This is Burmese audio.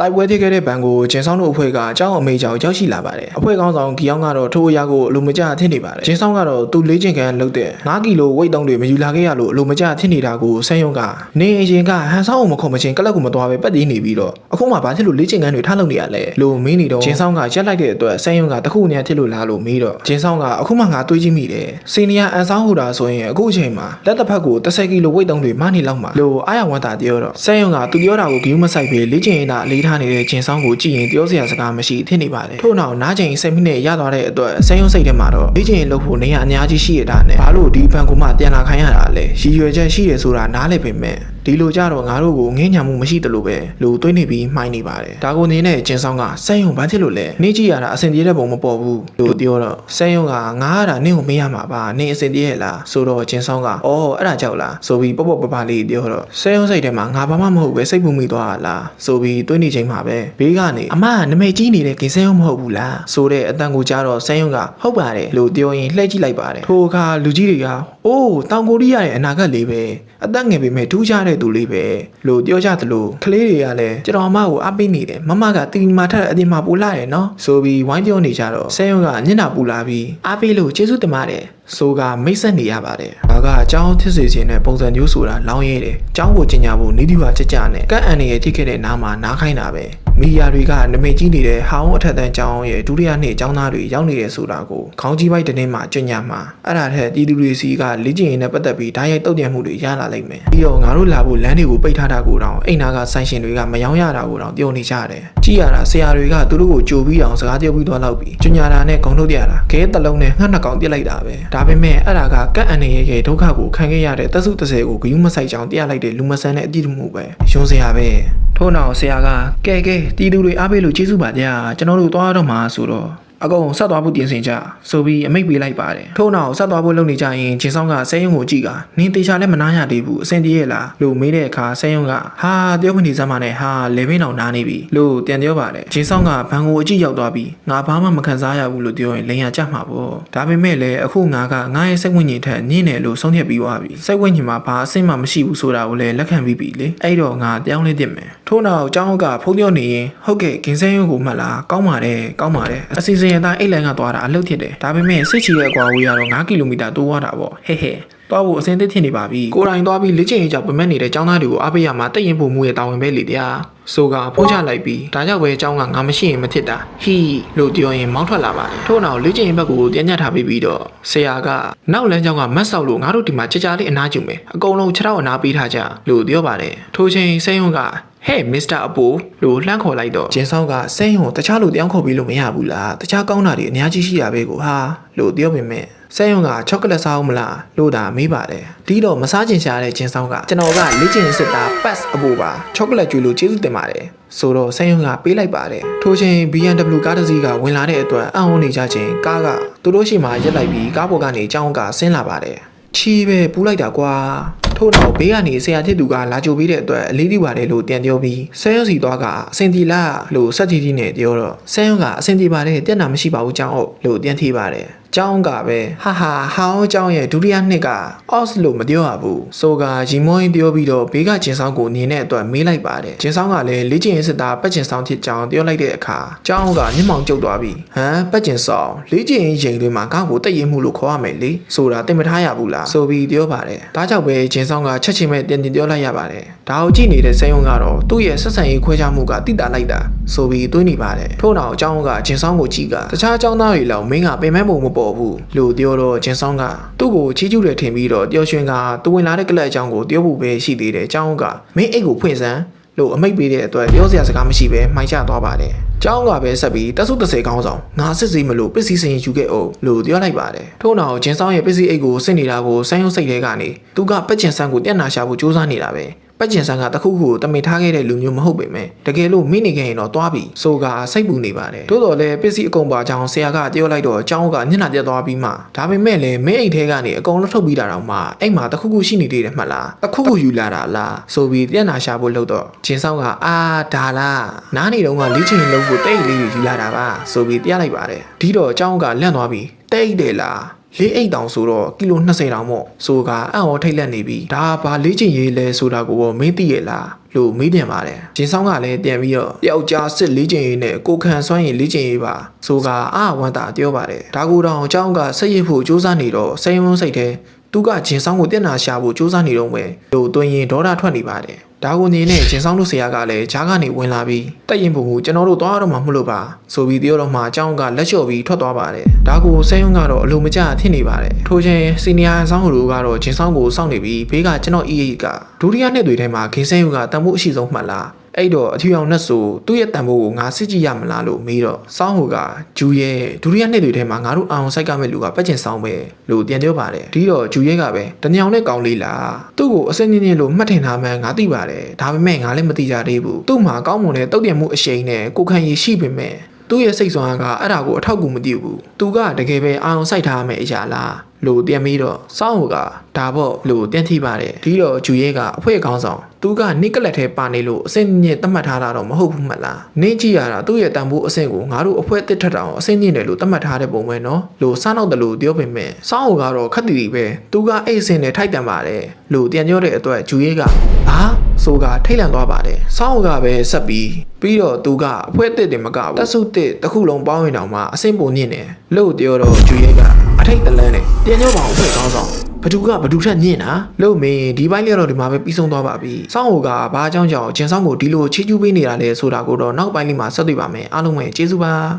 တိုက်ပွဲဖြစ်ခဲ့တဲ့ဘန်ကိုဂျင်ဆောင်တို့အဖွဲ့ကအကြောင်းအမေကြောင့်ရောက်ရှိလာပါတယ်အဖွဲ့ကောင်းဆောင်ဂီယောင်းကတော့ထိုးအရာကိုအလိုမကျထင်နေပါတယ်ဂျင်ဆောင်ကတော့သူလေးချင်ကန်လုတ်တဲ့9ကီလိုဝိတ်တုံးတွေမယူလာခဲ့ရလို့အလိုမကျထင်နေတာကိုဆန်းယုံကနေအရင်ကဟန်ဆောင်အောင်မခုံမချင်းကလပ်ကိုမသွားပဲပတ်တည်နေပြီးတော့အခုမှဘာဖြစ်လို့လေးချင်ကန်တွေထားလုပ်နေရလဲလို့မင်းနေတော့ဂျင်ဆောင်ကရက်လိုက်တဲ့အတွက်ဆန်းယုံကတခုနေရထစ်လို့လားလို့မေးတော့ဂျင်ဆောင်ကအခုမှငါတွေးကြည့်မိတယ်စီနီယာအန်ဆောင်ဟူတာဆိုရင်အခုအချိန်မှာလက်တစ်ဖက်ကို30ကီလိုဝိတ်တုံးတွေမနေလောက်မှာလို့အားရဝန်တာပြောတော့ဆန်းယုံကသူပြောတာကိုဂီယူမဆိုင်ပဲလေးချင်ရင်သာအလေးထားနေတဲ့ဂျင်ဆောင်ကိုကြည့်ရင်ပြောစရာစကားမရှိထင်နေပါတယ်ထို့နောက်နားချိန်7မိနစ်ရသွားတဲ့အတွက်ဆန်းယုံစိတ်ထဲမှာတော့လေးချင်ရင်လုပ်ဖို့နေရအများကြီးရှိရတာနဲ့ဘာလို့ဒီဘန်ကိုမှပြန်လာခိုင်းရတာလဲရည်ရွယ်ချက်ရှိရဆိုတာနားလည်ပေမဲ့ဒီလိုကြတော့ငါတို့ကိုငင်းညာမှုမရှိတလို့ပဲလူသွေးနေပြီးမှိုင်းနေပါတယ်ဒါကိုနေနဲ့ဂျင်ဆောင်ကဆန်းယုံဘာဖြစ်လို့လဲနေကြည့်ရတာအဆင်ပြေတဲ့ပုံမပေါ်ဘူးလို့ပြောတော့ဆန်းယုံကငါကတာနင့်ကိုမေးရမှာပါနင့်အဆင်ပြေရဲ့လားဆိုတော့ဂျင်ဆောင်ကအော်အဲ့ဒါကြောက်လားဆိုပြီးပေါ့ပေါ့ပပလေးပြောတော့ဆန်းယုံစိတ်ထဲမှာငါဘာမှမဟုတ်ပဲစိတ်ပူမိသွားတာလားဆိုပြီးတွေးနေချိန်မှာပဲဘေးကနေအမကနမိတ်ကြီးနေတဲ့ကိဆန်းယုံမဟုတ်ဘူးလားဆိုတဲ့အတန်ကိုကြားတော့ဆန်းယုံကဟုတ်ပါတယ်လို့ပြောရင်လှည့်ကြည့်လိုက်ပါတယ်ထိုအခါလူကြီးတွေကအိုးတောင်ကိုရီးယားရဲ့အနာဂတ်လေးပဲအသက်ငယ်ပေမဲ့ထူးခြားတဲ့သူလေးပဲလို့ပြောကြသလိုကလေးတွေကလည်းကျွန်တော်အမကိုအားပေးနေတယ်မမကတီမာထက်အပြင်မှာပူလာတယ်နော်ဆိုပြီးဝိုင်းပြောနေကြတော့ဆဲယုံကညင်နာပူလာပြီးအားပေးလို့ကျေးဇူးတင်ပါတယ် ဆိုကမိတ်ဆက်နေရပါတယ်ဒါကအကြောင်းဖြစ်စေခြင်းနဲ့ပုံစံမျိုးဆိုတာလောင်းရဲတယ်အကြောင်းကိုကျင်ညာဖို့နေဒီပါကြကြနဲ့ကန့်အန်နေရထိခဲ့တဲ့နားမှာနားခိုင်းတာပဲ မီဒီယာတွေကနမိတ်ကြီးနေတဲ့ဟောင်းအထက်တန်းကျောင်းရဲ့ဒုတိယနှစ်ကျောင်းသားတွေရောက်နေတယ်ဆိုတာကိုခေါင်းကြီးပိုက်တဲ့နေ့မှာကြင်ညာမှာအဲ့ဒါထက်တီးသူတွေစီကလေ့ကျင့်ရေးနဲ့ပတ်သက်ပြီးဓာတ်ရိုက်တုတ်ပြန်မှုတွေရလာလိမ့်မယ်ပြီးတော့ငါတို့လာဖို့လမ်းတွေကိုပိတ်ထားတာကိုတောင်အိမ်နာကဆိုင်ရှင်တွေကမယောင်းရတာကိုတောင်ပြောနေကြတယ်ကြည့်ရတာဆရာတွေကသူတို့ကိုကြိုပြီးအောင်စကားပြောပြီးတော့လောက်ပြီးကြင်ညာတာနဲ့ဂုံထုတ်ပြတာခဲတလုံးနဲ့ငှက်နှကောင်ပြစ်လိုက်တာပဲဒါပေမဲ့အဲ့ဒါကကန့်အန်နေရဲ့ဒုက္ခကိုခံခဲ့ရတဲ့တက်စုတစ်ဆယ်ကိုဂယုမဆိုင်ကြောင်ပြလိုက်တဲ့လူမဆန်တဲ့အကြည့်မှုပဲယွန်းစရာပဲထို့နောက်ဆရာကကဲကဲတီးသူတွေအားပေးလို့ကျေးဇူးပါဗျာကျွန်တော်တို့သွားတော့မှာဆိုတော့ အကုန်ဆက်သွားဖို့ပြင်ဆင်ကြဆိုပြီးအမိတ်ပေးလိုက်ပါတယ်ထို့နောက်ဆက်သွားဖို့လုပ်နေကြရင်ဂျင်းဆောင်ကဆဲယုံကိုကြည့်ကနင်းတေချာလည်းမနာရသေးဘူးအဆင်ပြေရဲ့လားလို့မေးတဲ့အခါဆဲယုံကဟာပြောမနေစမ်းပါနဲ့ဟာလေဘင်းအောင်နားနေပြီလို့ပြန်ပြောပါတယ်ဂျင်းဆောင်ကဘန်ကိုအကြည့်ရောက်သွားပြီးငါဘာမှမခံစားရဘူးလို့ပြောရင်လိန်ရကြမှာပေါ့ဒါပေမဲ့လည်းအခုငါကငါရဲ့စိတ်ဝိညာဉ်ထက်ညင်းတယ်လို့ဆုံးဖြတ်ပြီးသွားပြီစိတ်ဝိညာဉ်မှာဘာအဆင့်မှမရှိဘူးဆိုတာကိုလည်းလက်ခံပြီးပြီလေအဲ့တော့ငါပြောင်းလဲတင်မယ်ထို့နောက်ကျောင်းကဖုန်းပြောနေရင်ဟုတ်ကဲ့ဂင်းစဲယုံကိုမှတ်လားကောင်းပါတယ်ကောင်းပါတယ်အစီအစဉ်အတိုင်းအိတ်လန်ကသွားတာအလုပ်ဖြစ်တယ်ဒါပေမဲ့စစ်ချီရဲ့ကွာဝေးရတော့9ကီလိုမီတာတိုးသွားတာပေါ့ဟဲ့ဟဲ့သွားဖို့အစင်းသစ်ဖြစ်နေပါပြီကိုယ်တိုင်သွားပြီးလေ့ကျင့်ရေးကြောင့်ပမက်နေတဲ့ចောင်းသားတွေကိုအားပေးရမှာတက်ရင်ပုံမှုရဲ့တာဝန်ပဲလေတရားဆိုကဖုန်းချလိုက်ပြီးဒါကြောင့်ပဲအကြောင်းကငါမရှိရင်မဖြစ်တာဟီလို့ပြောရင်မောင်းထွက်လာပါတယ်ထို့နောက်လေ့ကျင့်ရေးဘက်ကိုပြန်ညှက်ထားပြီးပြီးတော့ဆရာကနောက်လမ်းကြောင်းကမတ်ဆောက်လို့ငါတို့ဒီမှာကြကြလေးအနားကျုံမယ်အကုန်လုံးခြေထောက်အနားပေးထားကြလို့ပြောပါတယ်ထိုချိန်စိတ်ယုံက ဟဲ့မစ္စတာအပိုလို့လှမ်းခေါ်လိုက်တော့ဂျင်းဆောင်ကစိတ်ယုံတခြားလူတယောက်ခေါ်ပြီးလို့မရဘူးလားတခြားကောင်းတာတွေအများကြီးရှိရပဲကိုဟာလို့ပြောပေမဲ့စိတ်ယုံကချောကလက်စားအောင်မလားလို့ဒါမေးပါတယ်ဒီတော့မစားချင်ရှာတဲ့ဂျင်းဆောင်ကကျွန်တော်ကလေ့ကျင့်စစ်သားပတ်အပိုပါချောကလက်ကျွေးလို့ကျေးဇူးတင်ပါတယ်ဆိုတော့စိတ်ယုံကပေးလိုက်ပါတယ်ထိုချိန် BMW ကားတစ်စီးကဝင်လာတဲ့အတွက်အံ့ဩနေကြခြင်းကားကသူတို့ရှိမှရက်လိုက်ပြီးကားပေါ်ကနေအကြောင်းကဆင်းလာပါတယ်ချီးပဲပူးလိုက်တာကွာ ထို့နောက်ဘေးကနေဆရာဖြစ်သူကလာကြိုပေးတဲ့အတွက်အလေးပြုပါတယ်လို့ပြန်ပြောပြီးဆဲရုံစီသွားကအစင်တီလာလို့စက်တီတီနဲ့ပြောတော့ဆဲရုံကအစင်တီပါတယ်တက်တာမရှိပါဘူးကြောင်းအုပ်လို့ပြန်ထိပါတယ်ကျောင်းကပဲဟာဟာဟောင်းကျောင်းရဲ့ဒုတိယနှစ်က off လို့မပြောရဘူးဆိုကရီမွန်ပြောပြီးတော့ဘေးကဂျင်ဆောင်ကိုမြင်တဲ့အတွက်မေးလိုက်ပါတယ်ဂျင်ဆောင်ကလည်းလေ့ကျင့်ရေးစစ်သားပတ်ဂျင်ဆောင်ဖြစ်ကြောင်းပြောလိုက်တဲ့အခါကျောင်းကမျက်မှောင်ကျုပ်သွားပြီးဟမ်ပတ်ဂျင်ဆောင်လေ့ကျင့်ရေးရင်တွေမှာကောက်ကိုတက်ရင်မှုလို့ခေါ်ရမယ်လေဆိုတာတင်မထားရဘူးလားဆိုပြီးပြောပါတယ်ဒါကြောင့်ပဲဂျင်ဆောင်ကချက်ချင်းပဲတင်တင်ပြောလိုက်ရပါတယ် ဒါကိုကြည့်နေတဲ့စိန်ုံကတော့သူ့ရဲ့ဆက်ဆံရေးခွဲခြားမှုကတိတာလိုက်တာဆိုပြီးတွေးနေပါတယ်ထို့နောက်အကြောင်းကဂျင်ဆောင်ကိုကြည့်ကတခြားအကြောင်းသားတွေလောက်မင်းကပင်မပုံမပေါ်ဘူးလို့ပြောတော့ဂျင်ဆောင်ကသူ့ကိုချီးကျူးတယ်ထင်ပြီးတော့တယောရွှင်ကသူဝင်လာတဲ့ကလပ်အကြောင်းကိုပြောဖို့ပဲရှိသေးတယ်အကြောင်းကမင်းအိတ်ကိုဖွင့်စမ်းလို့အမိတ်ပေးတဲ့အတွက်ပြောစရာစကားမရှိပဲမှိုင်းချသွားပါတယ်။ကျောင်းကပဲဆက်ပြီးတက်ဆု30ကောင်းဆောင်ငါစစ်စီမလို့ပစ္စည်းစင်ယူခဲ့အောင်လို့ပြောလိုက်ပါတယ်။ထို့နောက်ဂျင်းဆောင်ရဲ့ပစ္စည်းအိတ်ကိုစစ်နေတာကိုစမ်းရုံစိတ်ထဲကနေသူကပက်ကျင်ဆန်းကိုတက်နာရှာဖို့စူးစမ်းနေတာပဲ။ ပတ်ကျင်ဆန်းကတခုခုကိုတမိထားခဲ့တဲ့လူမျိုးမဟုတ်ပေမဲ့တကယ်လို့မိနေခဲ့ရင်တော့သွားပြီဆိုကစိတ်ပူနေပါတယ်တိုးတော်လည်းပစ္စည်းအကုန်ပါကြောင်းဆရာကပြောလိုက်တော့အကြောင်းကညနာပြတ်သွားပြီးမှဒါပေမဲ့လည်းမင်းအိတ်ထဲကနေအကုန်လုံးထုတ်ပြီးတာတော့မှအိမ်မှာတခုခုရှိနေသေးတယ်မှတ်လားတခုခုယူလာတာလားဆိုပြီးပြန်နာရှာဖို့လုပ်တော့ဂျင်းဆောင်ကအာဒါလားနားနေတော့ကလေးချင်လုံးကိုတိတ်လေးယူလာတာပါဆိုပြီးပြလိုက်ပါတယ်ဒီတော့အကြောင်းကလန့်သွားပြီးတိတ်တယ်လား လေးအိတ်တောင်ဆိုတော့ကီလို20တောင်ပေါ့ဆိုကအံ့ဩထိတ်လန့်နေပြီဒါဘာလေးချင်ရေးလဲဆိုတာကိုတော့မင်းသိရဲ့လားလို့မေးပြန်ပါတယ်ဂျင်းဆောင်ကလည်းပြန်ပြီးတော့ယောက်ျားစစ်လေးချင်ရေးနဲ့ကိုခံစွမ်းရင်လေးချင်ရေးပါဆိုကအဝမ်းတာပြောပါတယ်ဒါကူတောင်အကြောင်းကဆက်ရဖို့စ조사နေတော့စိန်ဝန်းစိတ်ထဲ သူကဂျင်ဆောင်ကိုတက်နာရှာဖို့စူးစမ်းနေတော့မယ်လို့တွင်ရင်ဒေါတာထွက်နေပါတယ်ဒါကိုနေနဲ့ဂျင်ဆောင်တို့ဆရာကလည်းဂျားကနေဝင်လာပြီးတက်ရင်ပုံကိုကျွန်တော်တို့သွားတော့မှမလို့ပါဆိုပြီးပြောတော့မှအကြောင်းကလက်လျှော့ပြီးထွက်သွားပါတယ်ဒါကိုဆဲယုံကတော့အလိုမကျဖြစ်နေပါတယ်ထို့ချင်းစီနီယာဆောင်တို့ကတော့ဂျင်ဆောင်ကိုစောင့်နေပြီးဘေးကကျွန်တော်အေးအေးကဒုတိယနှစ်တွေထဲမှာဂင်းဆဲယုံကတန်ဖိုးအရှိဆုံးမှတ်လား အဲ့တော့အထူအောင်နဲ့ဆိုသူ့ရဲ့တန်ဖိုးကိုငါစစ်ကြည့်ရမလားလို့မေးတော့စောင်းဟိုကဂျူရဲ့ဒုတိယနှစ်တွေထဲမှာငါတို့အောင်ဆိုင်ကမဲ့လူကပတ်ကျင်ဆောင်ပဲလို့ပြန်ပြောပါတယ်ဒီတော့ဂျူရဲ့ကပဲတညောင်နဲ့ကောင်းလေးလားသူ့ကိုအစင်းင်းင်းလို့မှတ်ထင်ထားမှန်းငါသိပါတယ်ဒါပေမဲ့ငါလည်းမသိကြသေးဘူးသူ့မှာကောင်းမွန်တဲ့တုတ်တင်မှုအရှိန်နဲ့ကိုခံရည်ရှိပေမဲ့သူ့ရဲ့စိတ်ဆွမ်းကအဲ့ဒါကိုအထောက်အကူမတည်ဘူးသူကတကယ်ပဲအာရုံစိုက်ထားရမယ့်အရာလား လို့ပြန်ပြီးတော့စောင်းဟိုကဒါပေါ့လို့တန်းထိပါတယ်ဒီတော့ဂျူရဲကအဖွဲကောင်းဆောင်သူကနိကလက်ထဲပါနေလို့အစင်းညစ်သတ်မှတ်ထားတာတော့မဟုတ်ဘူးမှတ်လားနင်းကြည့်ရတာသူ့ရဲ့တန်ဖိုးအဆင့်ကိုငါတို့အဖွဲတစ်ထက်တောင်အစင်းညစ်တယ်လို့သတ်မှတ်ထားတဲ့ပုံပဲနော်လို့စားနောက်တယ်လို့ပြောပေမဲ့စောင်းဟိုကတော့ခက်တီတီပဲသူကအဲ့အဆင့်နဲ့ထိုက်တန်ပါတယ်လို့ပြန်ပြောတဲ့အတွက်ဂျူရဲကဟာဆိုကထိတ်လန့်သွားပါတယ်စောင်းဟိုကပဲဆက်ပြီးပြီးတော့သူကအဖွဲတစ်တင်မကဘူးတက်စုတစ်တစ်ခုလုံးပေါင်းရင်တောင်မှအဆင့်ပုံညစ်တယ်လို့ပြောတော့ဂျူရဲကအထိတ်တလန်းနဲ့ ပြန်ပြောပါအောင်ဖွဲ့ကောင်းဆောင်ဘသူကဘသူထက်ညင်တာလို့မင်းဒီဘိုင်းလေးတော့ဒီမှာပဲပြီးဆုံးသွားပါပြီ။စောင်းဟိုကဘာအကြောင်းကြောင့်ဂျင်ဆောင်ကိုဒီလိုချေကျူးပေးနေတာလဲဆိုတာကိုတော့နောက်ပိုင်းလေးမှာဆက်တွေ့ပါမယ်။အားလုံးပဲကျေးဇူးပါ။